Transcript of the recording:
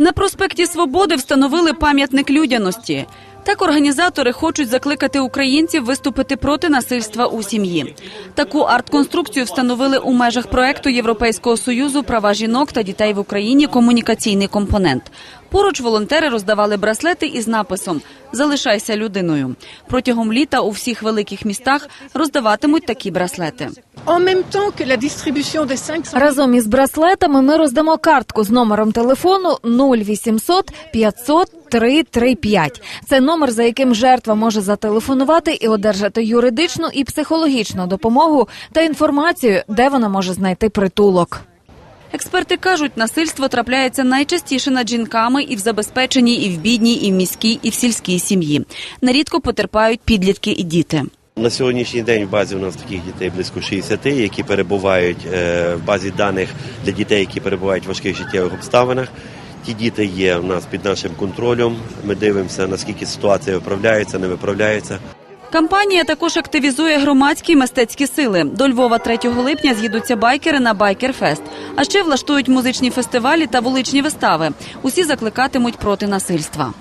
На проспекті Свободи встановили пам'ятник людяності. Так організатори хочуть закликати українців виступити проти насильства у сім'ї. Таку арт-конструкцію встановили у межах проекту Європейського союзу права жінок та дітей в Україні. Комунікаційний компонент. Поруч волонтери роздавали браслети із написом Залишайся людиною. Протягом літа у всіх великих містах роздаватимуть такі браслети. En même temps que la distribution des 500 Разом із браслетами ми роздамо картку з номером телефону 0800 500 335. Це номер, за яким жертва може зателефонувати і одержати юридичну і психологічну допомогу та інформацію, де вона може знайти притулок. Експерти кажуть, насильство трапляється найчастіше над жінками і в забезпеченій, і в бідній, і в міській, і в сільській сім'ї. Нерідко потерпають підлітки і діти. На сьогоднішній день в базі у нас таких дітей близько 60, які перебувають е, в базі даних для дітей, які перебувають в важких життєвих обставинах. Ті діти є у нас під нашим контролем. Ми дивимося, наскільки ситуація виправляється, не виправляється. Кампанія також активізує громадські і мистецькі сили. До Львова 3 липня з'їдуться байкери на Байкерфест. А ще влаштують музичні фестивалі та вуличні вистави. Усі закликатимуть проти насильства.